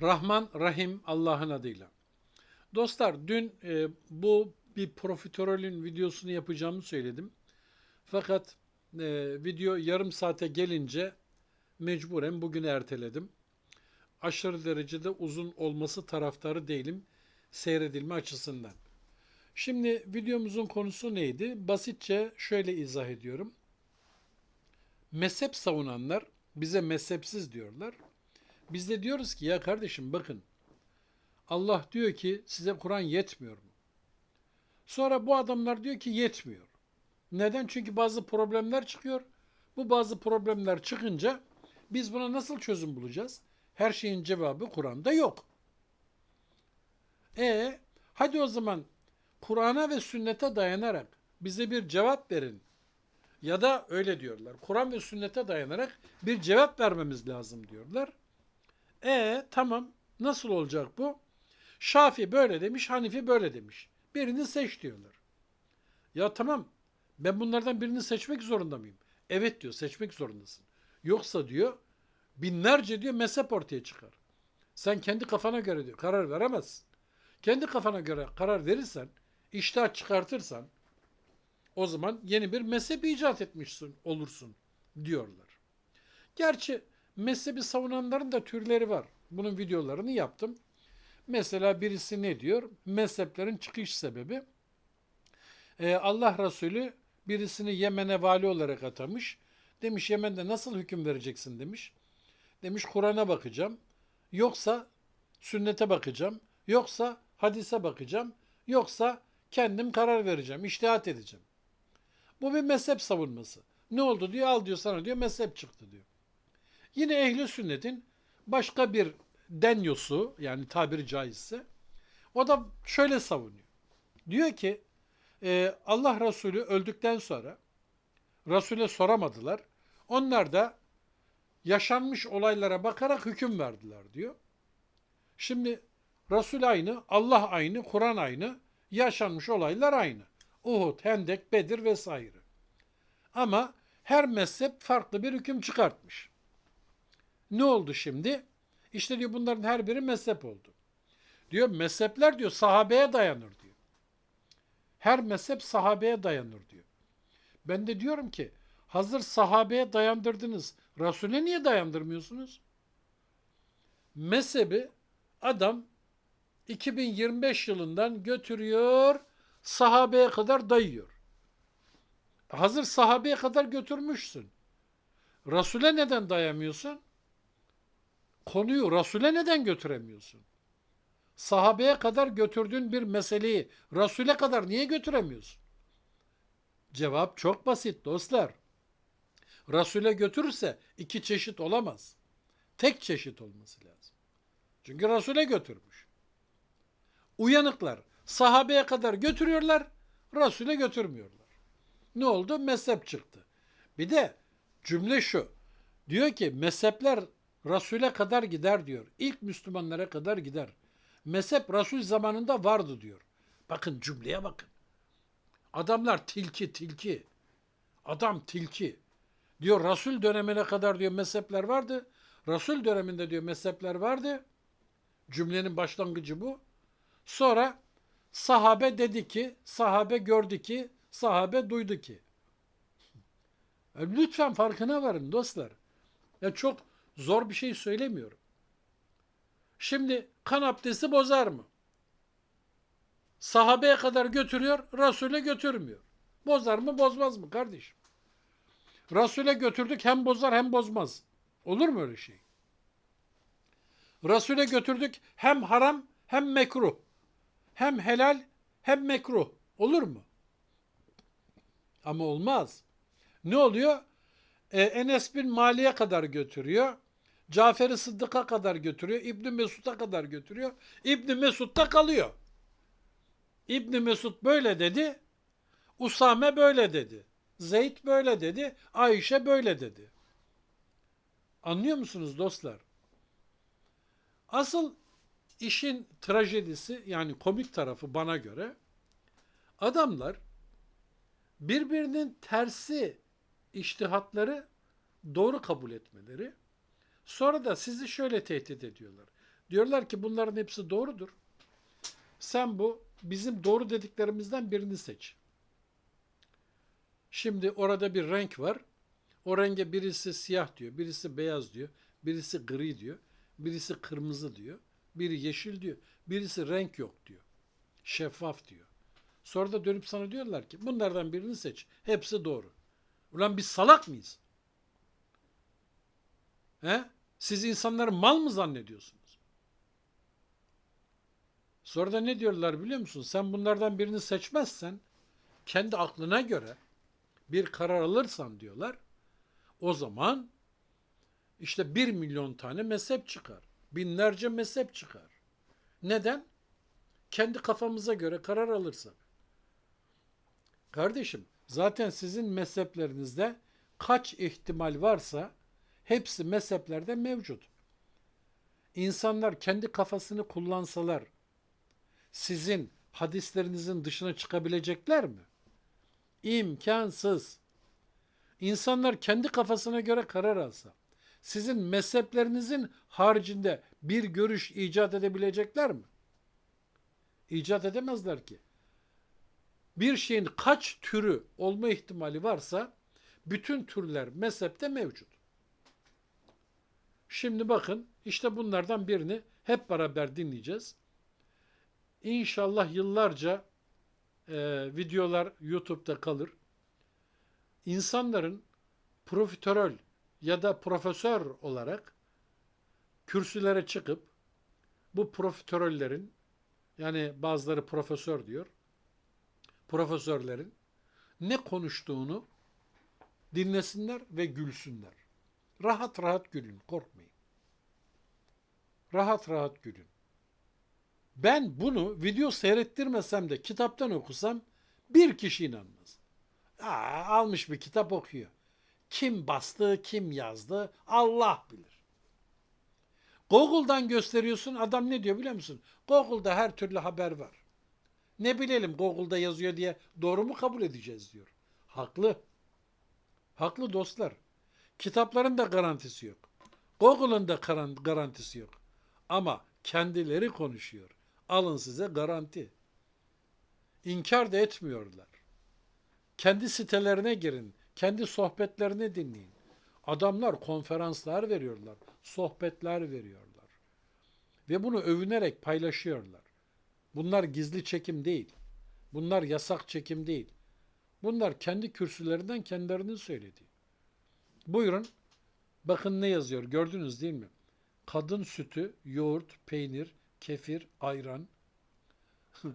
Rahman Rahim Allah'ın adıyla. Dostlar dün e, bu bir profiterolün videosunu yapacağımı söyledim. Fakat e, video yarım saate gelince mecburen bugüne erteledim. Aşırı derecede uzun olması taraftarı değilim seyredilme açısından. Şimdi videomuzun konusu neydi? Basitçe şöyle izah ediyorum. Mezhep savunanlar bize mezhepsiz diyorlar. Biz de diyoruz ki ya kardeşim bakın Allah diyor ki size Kur'an yetmiyor mu? Sonra bu adamlar diyor ki yetmiyor. Neden? Çünkü bazı problemler çıkıyor. Bu bazı problemler çıkınca biz buna nasıl çözüm bulacağız? Her şeyin cevabı Kur'an'da yok. E hadi o zaman Kur'an'a ve sünnete dayanarak bize bir cevap verin. Ya da öyle diyorlar. Kur'an ve sünnete dayanarak bir cevap vermemiz lazım diyorlar. E tamam nasıl olacak bu? Şafi böyle demiş, Hanifi böyle demiş. Birini seç diyorlar. Ya tamam ben bunlardan birini seçmek zorunda mıyım? Evet diyor seçmek zorundasın. Yoksa diyor binlerce diyor mezhep ortaya çıkar. Sen kendi kafana göre diyor karar veremezsin. Kendi kafana göre karar verirsen, iştahat çıkartırsan o zaman yeni bir mezhep icat etmişsin olursun diyorlar. Gerçi mezhebi savunanların da türleri var. Bunun videolarını yaptım. Mesela birisi ne diyor? Mezheplerin çıkış sebebi. Ee, Allah Resulü birisini Yemen'e vali olarak atamış. Demiş Yemen'de nasıl hüküm vereceksin demiş. Demiş Kur'an'a bakacağım. Yoksa sünnete bakacağım. Yoksa hadise bakacağım. Yoksa kendim karar vereceğim. iştihat edeceğim. Bu bir mezhep savunması. Ne oldu diyor al diyor sana diyor mezhep çıktı diyor. Yine ehli sünnetin başka bir denyosu yani tabiri caizse o da şöyle savunuyor. Diyor ki e, Allah Resulü öldükten sonra Resul'e soramadılar. Onlar da yaşanmış olaylara bakarak hüküm verdiler diyor. Şimdi Resul aynı, Allah aynı, Kur'an aynı, yaşanmış olaylar aynı. Uhud, Hendek, Bedir vesaire. Ama her mezhep farklı bir hüküm çıkartmış. Ne oldu şimdi? İşte diyor bunların her biri mezhep oldu. Diyor mezhepler diyor sahabeye dayanır diyor. Her mezhep sahabeye dayanır diyor. Ben de diyorum ki hazır sahabeye dayandırdınız. Resul'e niye dayandırmıyorsunuz? Mezhebi adam 2025 yılından götürüyor sahabeye kadar dayıyor. Hazır sahabeye kadar götürmüşsün. Resul'e neden dayamıyorsun? Konuyu Resul'e neden götüremiyorsun? Sahabeye kadar götürdüğün bir meseleyi Resul'e kadar niye götüremiyorsun? Cevap çok basit dostlar. Resul'e götürürse iki çeşit olamaz. Tek çeşit olması lazım. Çünkü Resul'e götürmüş. Uyanıklar sahabeye kadar götürüyorlar, Resul'e götürmüyorlar. Ne oldu? Mezhep çıktı. Bir de cümle şu. Diyor ki mezhepler Resul'e kadar gider diyor. İlk Müslümanlara kadar gider. Mezhep Resul zamanında vardı diyor. Bakın cümleye bakın. Adamlar tilki tilki. Adam tilki. Diyor Resul dönemine kadar diyor mezhepler vardı. Resul döneminde diyor mezhepler vardı. Cümlenin başlangıcı bu. Sonra sahabe dedi ki, sahabe gördü ki, sahabe duydu ki. Lütfen farkına varın dostlar. Ya çok zor bir şey söylemiyorum. Şimdi kan abdesti bozar mı? Sahabeye kadar götürüyor, Resul'e götürmüyor. Bozar mı, bozmaz mı kardeşim? Resul'e götürdük hem bozar hem bozmaz. Olur mu öyle şey? Resul'e götürdük hem haram hem mekruh. Hem helal hem mekruh. Olur mu? Ama olmaz. Ne oluyor? Ee, Enes bin Mali'ye kadar götürüyor. Cafer-i Sıddık'a kadar götürüyor. İbni Mesud'a kadar götürüyor. İbni Mesud'da kalıyor. İbni Mesud böyle dedi. Usame böyle dedi. Zeyd böyle dedi. Ayşe böyle dedi. Anlıyor musunuz dostlar? Asıl işin trajedisi yani komik tarafı bana göre adamlar birbirinin tersi iştihatları doğru kabul etmeleri sonra da sizi şöyle tehdit ediyorlar. Diyorlar ki bunların hepsi doğrudur. Sen bu bizim doğru dediklerimizden birini seç. Şimdi orada bir renk var. O renge birisi siyah diyor, birisi beyaz diyor, birisi gri diyor, birisi kırmızı diyor, biri yeşil diyor, birisi renk yok diyor. Şeffaf diyor. Sonra da dönüp sana diyorlar ki bunlardan birini seç. Hepsi doğru. Ulan biz salak mıyız? He? Siz insanları mal mı zannediyorsunuz? Sonra da ne diyorlar biliyor musun? Sen bunlardan birini seçmezsen kendi aklına göre bir karar alırsan diyorlar. O zaman işte bir milyon tane mezhep çıkar. Binlerce mezhep çıkar. Neden? Kendi kafamıza göre karar alırsak. Kardeşim zaten sizin mezheplerinizde kaç ihtimal varsa hepsi mezheplerde mevcut. İnsanlar kendi kafasını kullansalar sizin hadislerinizin dışına çıkabilecekler mi? İmkansız. İnsanlar kendi kafasına göre karar alsa, sizin mezheplerinizin haricinde bir görüş icat edebilecekler mi? İcat edemezler ki. Bir şeyin kaç türü olma ihtimali varsa bütün türler mezhepte mevcut. Şimdi bakın işte bunlardan birini hep beraber dinleyeceğiz. İnşallah yıllarca e, videolar YouTube'da kalır. İnsanların profiterol ya da profesör olarak kürsülere çıkıp bu profiterollerin yani bazıları profesör diyor. Profesörlerin ne konuştuğunu dinlesinler ve gülsünler. Rahat rahat gülün, korkmayın. Rahat rahat gülün. Ben bunu video seyrettirmesem de kitaptan okusam bir kişi inanmaz. Aa, almış bir kitap okuyor. Kim bastı, kim yazdı Allah bilir. Google'dan gösteriyorsun adam ne diyor biliyor musun? Google'da her türlü haber var. Ne bilelim Google'da yazıyor diye doğru mu kabul edeceğiz diyor. Haklı. Haklı dostlar. Kitapların da garantisi yok. Google'ın da garan- garantisi yok. Ama kendileri konuşuyor. Alın size garanti. İnkar da etmiyorlar. Kendi sitelerine girin. Kendi sohbetlerini dinleyin. Adamlar konferanslar veriyorlar. Sohbetler veriyorlar. Ve bunu övünerek paylaşıyorlar. Bunlar gizli çekim değil. Bunlar yasak çekim değil. Bunlar kendi kürsülerinden kendilerinin söylediği. Buyurun. Bakın ne yazıyor. Gördünüz değil mi? Kadın sütü, yoğurt, peynir, kefir, ayran.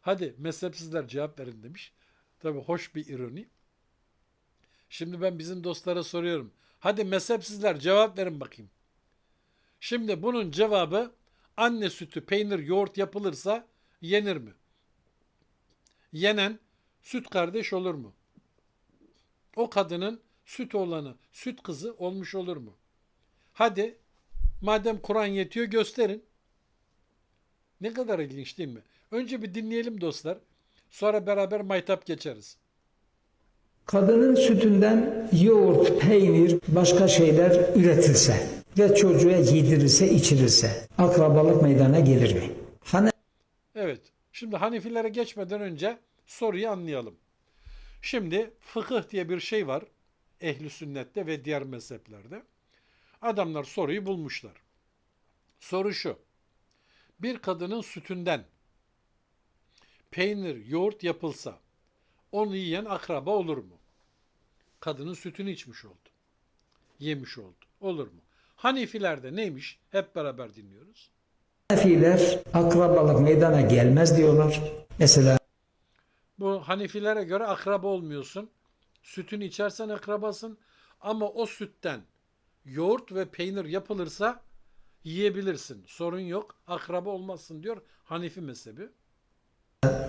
Hadi mezhepsizler cevap verin demiş. Tabi hoş bir ironi. Şimdi ben bizim dostlara soruyorum. Hadi mezhepsizler cevap verin bakayım. Şimdi bunun cevabı anne sütü, peynir, yoğurt yapılırsa yenir mi? Yenen süt kardeş olur mu? O kadının süt olanı, süt kızı olmuş olur mu? Hadi madem Kur'an yetiyor gösterin. Ne kadar ilginç değil mi? Önce bir dinleyelim dostlar. Sonra beraber maytap geçeriz. Kadının sütünden yoğurt, peynir, başka şeyler üretilse ve çocuğa yedirilse, içirilse akrabalık meydana gelir mi? Hani Evet. Şimdi Hanefilere geçmeden önce soruyu anlayalım. Şimdi fıkıh diye bir şey var. Ehli sünnette ve diğer mezheplerde. Adamlar soruyu bulmuşlar. Soru şu. Bir kadının sütünden peynir, yoğurt yapılsa onu yiyen akraba olur mu? Kadının sütünü içmiş oldu. Yemiş oldu. Olur mu? Hanefilerde neymiş? Hep beraber dinliyoruz. Hanefiler akrabalık meydana gelmez diyorlar. Mesela Bu Hanefilere göre akraba olmuyorsun. Sütünü içersen akrabasın. Ama o sütten yoğurt ve peynir yapılırsa yiyebilirsin. Sorun yok. Akraba olmazsın diyor Hanefi mezhebi.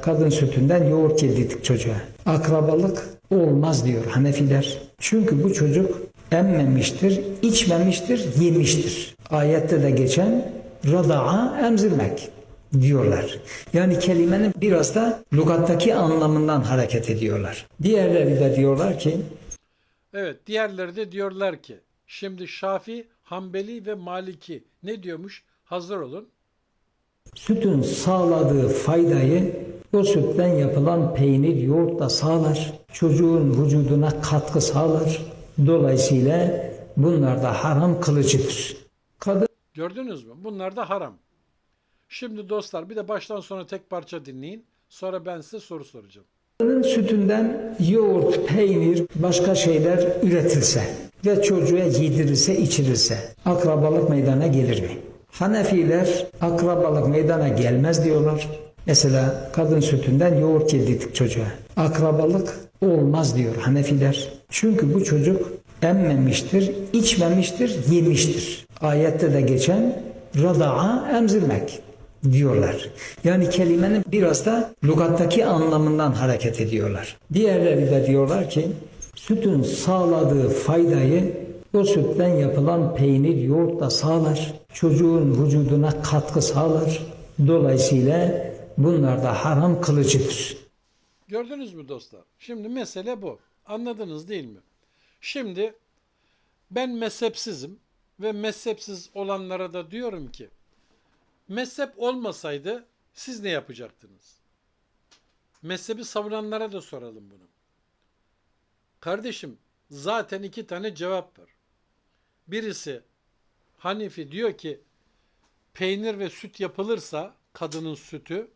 kadın sütünden yoğurt yedirdik çocuğa. Akrabalık olmaz diyor Hanefiler. Çünkü bu çocuk emmemiştir, içmemiştir, yemiştir. Ayette de geçen rada'a emzirmek diyorlar. Yani kelimenin biraz da lügattaki anlamından hareket ediyorlar. Diğerleri de diyorlar ki Evet diğerleri de diyorlar ki şimdi Şafi Hanbeli ve Maliki ne diyormuş? Hazır olun. Sütün sağladığı faydayı o sütten yapılan peynir, yoğurt da sağlar. Çocuğun vücuduna katkı sağlar. Dolayısıyla bunlar da haram kılıcıdır. Kadın Gördünüz mü? Bunlar da haram. Şimdi dostlar bir de baştan sona tek parça dinleyin. Sonra ben size soru soracağım. Kadının sütünden yoğurt, peynir, başka şeyler üretilse ve çocuğa yedirilse, içirilse akrabalık meydana gelir mi? Hanefiler akrabalık meydana gelmez diyorlar. Mesela kadın sütünden yoğurt yedirdik çocuğa. Akrabalık olmaz diyor Hanefiler. Çünkü bu çocuk emmemiştir, içmemiştir, yemiştir. Ayette de geçen rada'a emzirmek diyorlar. Yani kelimenin biraz da lügattaki anlamından hareket ediyorlar. Diğerleri de diyorlar ki sütün sağladığı faydayı o sütten yapılan peynir, yoğurt da sağlar. Çocuğun vücuduna katkı sağlar. Dolayısıyla bunlar da haram kılıcıdır. Gördünüz mü dostlar? Şimdi mesele bu. Anladınız değil mi? Şimdi ben mezhepsizim ve mezhepsiz olanlara da diyorum ki mezhep olmasaydı siz ne yapacaktınız? Mezhebi savunanlara da soralım bunu. Kardeşim zaten iki tane cevap var. Birisi Hanifi diyor ki peynir ve süt yapılırsa kadının sütü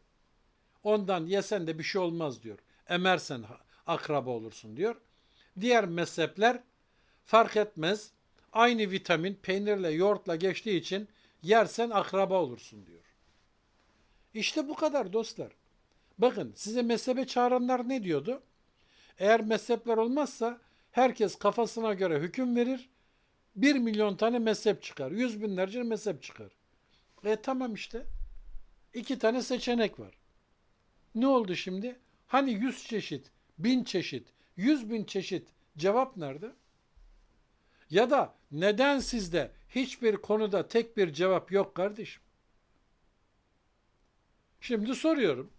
Ondan yesen de bir şey olmaz diyor. Emersen akraba olursun diyor. Diğer mezhepler fark etmez. Aynı vitamin peynirle yoğurtla geçtiği için yersen akraba olursun diyor. İşte bu kadar dostlar. Bakın size mezhebe çağıranlar ne diyordu? Eğer mezhepler olmazsa herkes kafasına göre hüküm verir. Bir milyon tane mezhep çıkar. Yüz binlerce mezhep çıkar. E tamam işte. İki tane seçenek var. Ne oldu şimdi? Hani 100 çeşit, 1000 çeşit, 100 bin çeşit cevap nerede? Ya da neden sizde hiçbir konuda tek bir cevap yok kardeşim? Şimdi soruyorum.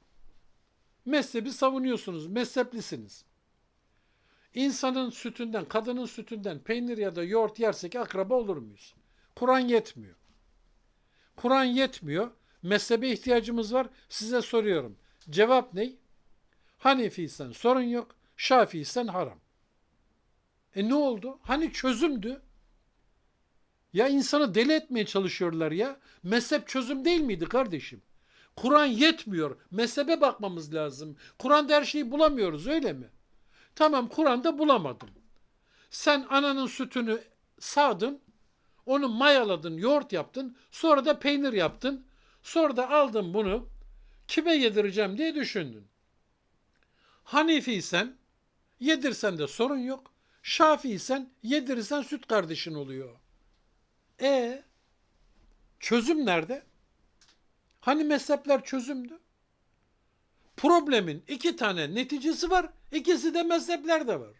Mezhebi savunuyorsunuz, mezheplisiniz. İnsanın sütünden, kadının sütünden peynir ya da yoğurt yersek akraba olur muyuz? Kur'an yetmiyor. Kur'an yetmiyor. Mezhebe ihtiyacımız var. Size soruyorum. Cevap ne? Hanefiysen sorun yok. Şafiysen haram. E ne oldu? Hani çözümdü? Ya insanı deli etmeye çalışıyorlar ya. Mezhep çözüm değil miydi kardeşim? Kur'an yetmiyor. Mezhebe bakmamız lazım. Kur'an'da her şeyi bulamıyoruz öyle mi? Tamam Kur'an'da bulamadım. Sen ananın sütünü sağdın, onu mayaladın, yoğurt yaptın, sonra da peynir yaptın. Sonra da aldın bunu, kime yedireceğim diye düşündün. Hanefiysen yedirsen de sorun yok. Şafiysen yedirirsen süt kardeşin oluyor. E çözüm nerede? Hani mezhepler çözümdü? Problemin iki tane neticesi var. ikisi de mezheplerde var.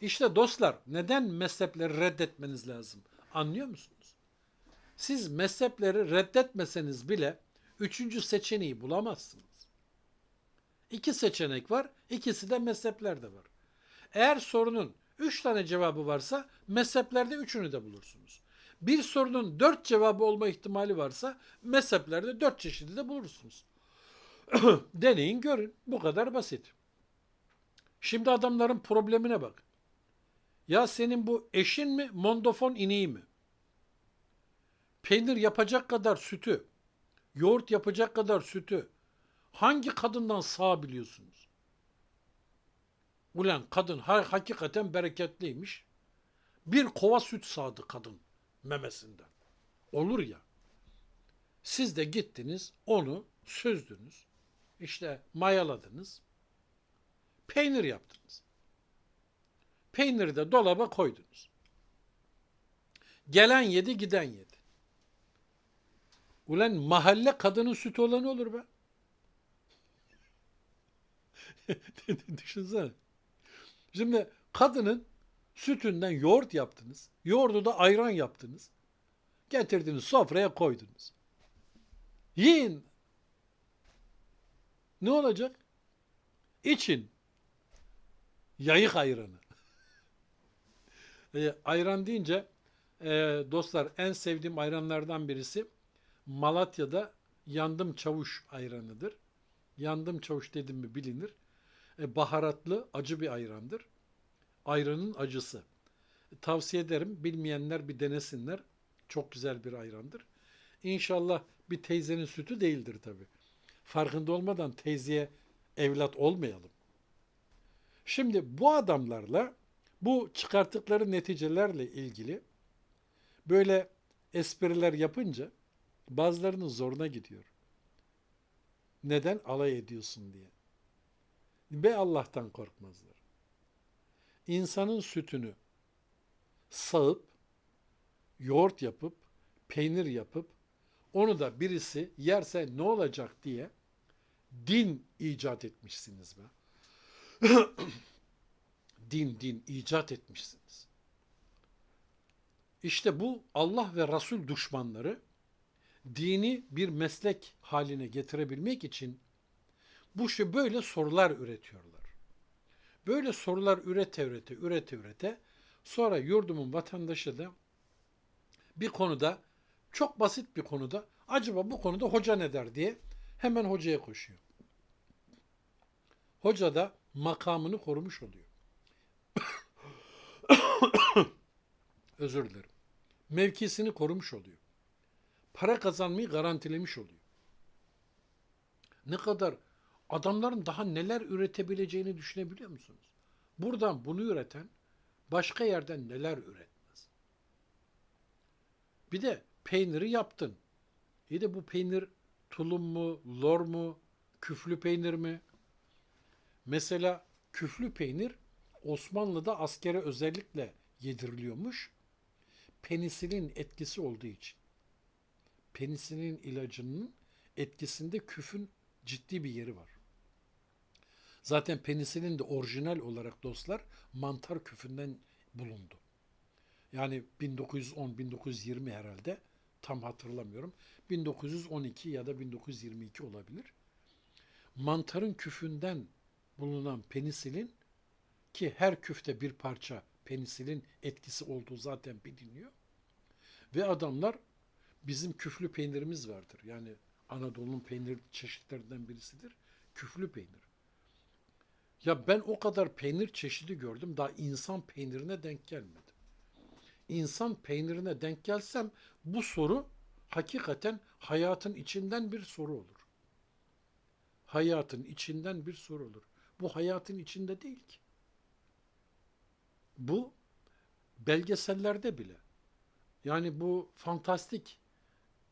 İşte dostlar neden mezhepleri reddetmeniz lazım? Anlıyor musunuz? Siz mezhepleri reddetmeseniz bile üçüncü seçeneği bulamazsınız. İki seçenek var, ikisi de mezheplerde var. Eğer sorunun üç tane cevabı varsa mezheplerde üçünü de bulursunuz. Bir sorunun dört cevabı olma ihtimali varsa mezheplerde dört çeşidi de bulursunuz. Deneyin görün. Bu kadar basit. Şimdi adamların problemine bak. Ya senin bu eşin mi, mondofon ineği mi? Peynir yapacak kadar sütü, yoğurt yapacak kadar sütü hangi kadından sağ biliyorsunuz? Ulan kadın ha- hakikaten bereketliymiş. Bir kova süt sağdı kadın memesinden. Olur ya. Siz de gittiniz onu süzdünüz. İşte mayaladınız. Peynir yaptınız. Peyniri de dolaba koydunuz. Gelen yedi, giden yedi. Ulan mahalle kadının sütü olan olur be. Düşünsene. Şimdi kadının sütünden yoğurt yaptınız. Yoğurdu da ayran yaptınız. Getirdiniz sofraya koydunuz. Yiyin. Ne olacak? İçin. Yayık ayranı. E, ayran deyince e, dostlar en sevdiğim ayranlardan birisi Malatya'da Yandım Çavuş ayranıdır. Yandım Çavuş dedim mi bilinir. E, baharatlı acı bir ayrandır. Ayranın acısı. Tavsiye ederim. Bilmeyenler bir denesinler. Çok güzel bir ayrandır. İnşallah bir teyzenin sütü değildir tabi. Farkında olmadan teyzeye evlat olmayalım. Şimdi bu adamlarla bu çıkarttıkları neticelerle ilgili böyle espriler yapınca bazılarının zoruna gidiyor. Neden alay ediyorsun diye. Ve Allah'tan korkmazlar. İnsanın sütünü sağıp, yoğurt yapıp, peynir yapıp, onu da birisi yerse ne olacak diye din icat etmişsiniz be. din din icat etmişsiniz. İşte bu Allah ve Resul düşmanları dini bir meslek haline getirebilmek için bu şey böyle sorular üretiyorlar. Böyle sorular ürete ürete ürete ürete sonra yurdumun vatandaşı da bir konuda çok basit bir konuda acaba bu konuda hoca ne der diye hemen hocaya koşuyor. Hoca da makamını korumuş oluyor. Özür dilerim. Mevkisini korumuş oluyor. Para kazanmayı garantilemiş oluyor. Ne kadar adamların daha neler üretebileceğini düşünebiliyor musunuz? Buradan bunu üreten başka yerden neler üretmez. Bir de peyniri yaptın. İyi de bu peynir tulum mu, lor mu, küflü peynir mi? Mesela küflü peynir Osmanlı'da askere özellikle yediriliyormuş. Penisilin etkisi olduğu için. Penisilin ilacının etkisinde küfün ciddi bir yeri var. Zaten penisilin de orijinal olarak dostlar mantar küfünden bulundu. Yani 1910-1920 herhalde tam hatırlamıyorum. 1912 ya da 1922 olabilir. Mantarın küfünden bulunan penisilin ki her küfte bir parça penisilin etkisi olduğu zaten biliniyor. Ve adamlar bizim küflü peynirimiz vardır. Yani Anadolu'nun peynir çeşitlerinden birisidir. Küflü peynir. Ya ben o kadar peynir çeşidi gördüm. Daha insan peynirine denk gelmedim. İnsan peynirine denk gelsem bu soru hakikaten hayatın içinden bir soru olur. Hayatın içinden bir soru olur. Bu hayatın içinde değil ki. Bu belgesellerde bile. Yani bu fantastik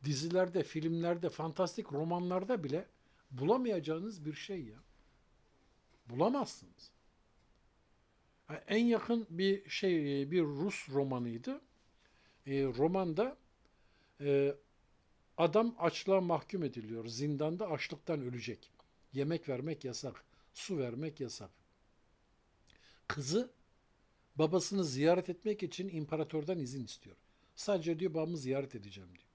dizilerde, filmlerde, fantastik romanlarda bile bulamayacağınız bir şey ya. Bulamazsınız. En yakın bir şey, bir Rus romanıydı. E, romanda e, adam açlığa mahkum ediliyor. Zindanda açlıktan ölecek. Yemek vermek yasak. Su vermek yasak. Kızı babasını ziyaret etmek için imparatordan izin istiyor. Sadece diyor babamı ziyaret edeceğim diyor.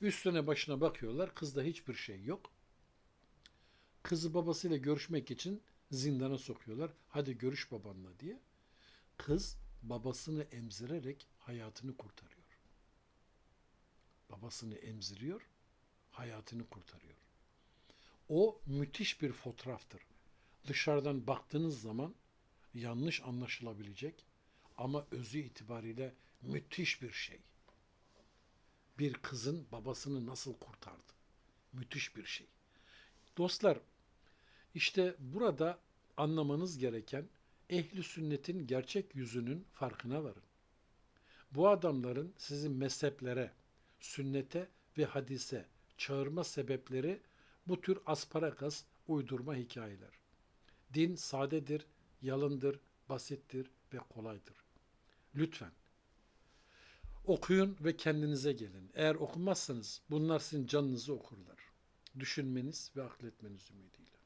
Üstüne başına bakıyorlar. Kızda hiçbir şey yok. Kızı babasıyla görüşmek için zindana sokuyorlar. Hadi görüş babanla diye. Kız babasını emzirerek hayatını kurtarıyor. Babasını emziriyor, hayatını kurtarıyor. O müthiş bir fotoğraftır. Dışarıdan baktığınız zaman yanlış anlaşılabilecek ama özü itibariyle müthiş bir şey. Bir kızın babasını nasıl kurtardı? Müthiş bir şey. Dostlar, işte burada anlamanız gereken ehli sünnetin gerçek yüzünün farkına varın. Bu adamların sizin mezheplere, sünnete ve hadise çağırma sebepleri bu tür asparagas uydurma hikayeler. Din sadedir, yalındır, basittir ve kolaydır. Lütfen okuyun ve kendinize gelin. Eğer okumazsanız bunlar sizin canınızı okurlar. Düşünmeniz ve akletmeniz ümidiyle.